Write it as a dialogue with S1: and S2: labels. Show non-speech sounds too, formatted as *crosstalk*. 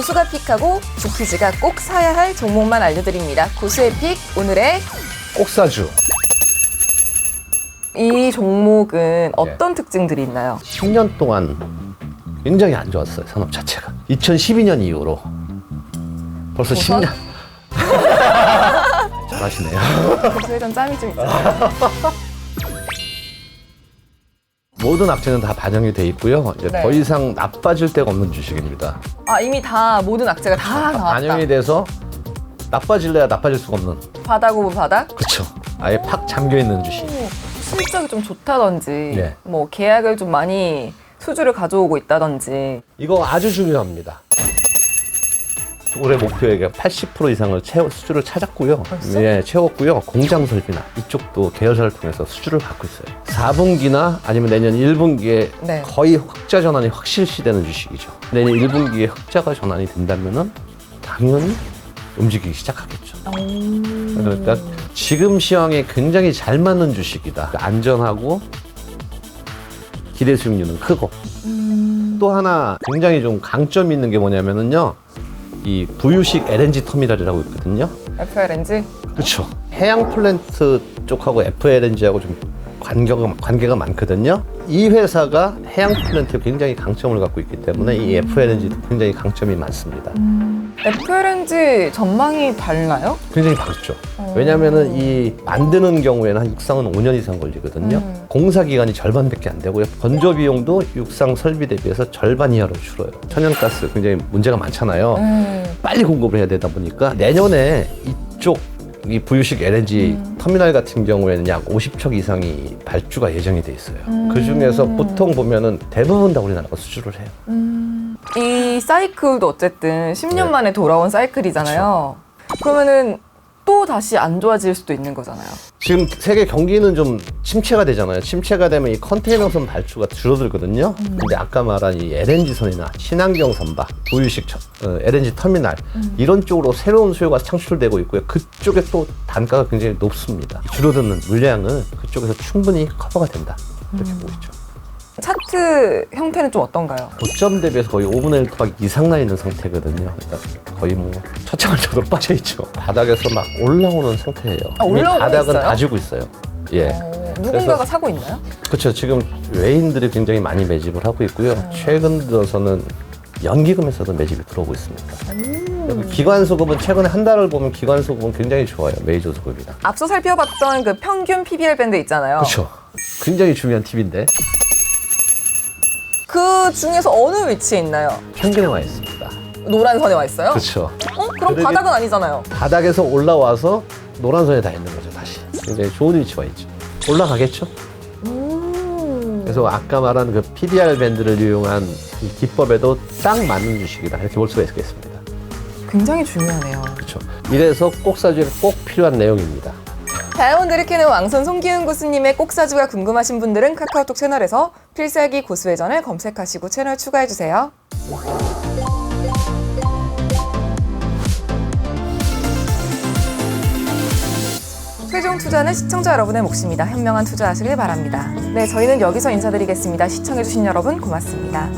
S1: 고수가 픽하고 주피즈가 꼭 사야 할 종목만 알려드립니다. 고수의 픽 오늘의
S2: 꼭사주.
S1: 이 종목은 어떤 특징들이 있나요?
S2: 10년 동안 굉장히 안 좋았어요, 산업 자체가. 2012년 이후로. 벌써
S1: 우선?
S2: 10년. *laughs* 잘하시네요. *laughs*
S1: 고수회전 짬이 좀 있잖아요. *laughs*
S2: 모든 악재는 다 반영이 돼 있고요. 이제
S1: 네.
S2: 더 이상 나빠질 데가 없는 주식입니다.
S1: 아 이미 다 모든 악재가 다 나왔다.
S2: 반영이 돼서 나빠질래야 나빠질 수가 없는.
S1: 바닥 오브 바닥.
S2: 그렇죠. 아예 팍 잠겨 있는 주식.
S1: 오, 실적이 좀 좋다든지
S2: 네.
S1: 뭐 계약을 좀 많이 수주를 가져오고 있다든지
S2: 이거 아주 중요합니다. 올해 목표액의 80% 이상을 채워, 수주를 찾았고요.
S1: 벌써?
S2: 예, 채웠고요. 공장 설비나 이쪽도 계열사를 통해서 수주를 받고 있어요. 4분기나 아니면 내년 1분기에
S1: 네.
S2: 거의 흑자 전환이 확실시되는 주식이죠. 내년 1분기에 흑자가 전환이 된다면은 당연히 움직이기 시작하겠죠. 그러니까 지금 시황에 굉장히 잘 맞는 주식이다. 안전하고 기대 수익률은 크고 또 하나 굉장히 좀 강점 있는 게 뭐냐면은요. 이 부유식 LNG 터미널이라고 있거든요.
S1: FLNG
S2: 그렇죠. 해양 플랜트 쪽하고 FLNG하고 좀 관계가, 관계가 많거든요. 이 회사가 해양 플랜트에 굉장히 강점을 갖고 있기 때문에 이 FLNG도 굉장히 강점이 많습니다.
S1: FLNG 전망이 밝나요?
S2: 굉장히 밝죠. 왜냐면은 이 만드는 경우에는 한 육상은 5년 이상 걸리거든요.
S1: 음.
S2: 공사 기간이 절반밖에 안 되고요. 건조 비용도 육상 설비 대비해서 절반 이하로 줄어요. 천연가스 굉장히 문제가 많잖아요.
S1: 음.
S2: 빨리 공급을 해야 되다 보니까 내년에 이쪽 이 부유식 LNG 터미널 같은 경우에는 약 50척 이상이 발주가 예정이 돼 있어요. 그 중에서 보통 보면은 대부분 다 우리나라가 수주를 해요.
S1: 이 사이클도 어쨌든 10년
S2: 네.
S1: 만에 돌아온 사이클이잖아요. 그러면은 또 다시 안 좋아질 수도 있는 거잖아요.
S2: 지금 세계 경기는 좀 침체가 되잖아요. 침체가 되면 이 컨테이너선 발주가 줄어들거든요. 근데 아까 말한 이 LNG선이나 친환경 선박, 부유식 저- 어, LNG 터미널 이런 쪽으로 새로운 수요가 창출되고 있고요. 그쪽에 또 단가가 굉장히 높습니다. 줄어드는 물량은 그쪽에서 충분히 커버가 된다. 이렇게 보고 있죠.
S1: 차트 형태는 좀 어떤가요?
S2: 고점 대비해서 거의 5분의 1 토막 이상 나 있는 상태거든요. 그러니까 거의 뭐 처참한 정도로 빠져 있죠. 바닥에서 막 올라오는 상태예요.
S1: 아,
S2: 이미
S1: 올라오고
S2: 바닥은
S1: 있어요?
S2: 다지고 있어요. 예.
S1: 어, 누군가가
S2: 그래서-
S1: 사고 있나요?
S2: 그렇죠. 지금 외인들이 굉장히 많이 매집을 하고 있고요. 최근 들어서는 연기금에서도 매집이 들어오고 있습니다. 그리고 기관 수급은 최근에 한 달을 보면 기관 수급은 굉장히 좋아요. 메이저 수급이랑.
S1: 앞서 살펴봤던 그 평균 PBR 밴드 있잖아요.
S2: 그렇죠. 굉장히 중요한 팁인데
S1: 그 중에서 어느 위치에 있나요?
S2: 평균에 와 있습니다.
S1: 노란 선에 와 있어요?
S2: 그렇죠.
S1: 어? 그럼
S2: 그러게-
S1: 바닥은 아니잖아요.
S2: 바닥에서 올라와서 노란 선에 다 있는 거죠. 다시. 굉장히 좋은 위치에 와 있죠. 올라가겠죠. 그래서 아까 말한 그 PBR 밴드를 이용한 이 기법에도 딱 맞는 주식이다. 이렇게 볼 수가 있겠습니다.
S1: 굉장히 중요하네요.
S2: 그렇죠. 이래서 꼭 사주에 꼭 필요한 내용입니다.
S1: 다이아몬드를 캐는 왕선 송기훈 교수님의 꼭사주가 궁금하신 분들은 카카오톡 채널에서 필살기 고수회전을 검색하시고 채널 추가해주세요. 최종 투자는 시청자 여러분의 몫입니다. 현명한 투자하시길 바랍니다. 네, 저희는 여기서 인사드리겠습니다. 시청해주신 여러분 고맙습니다.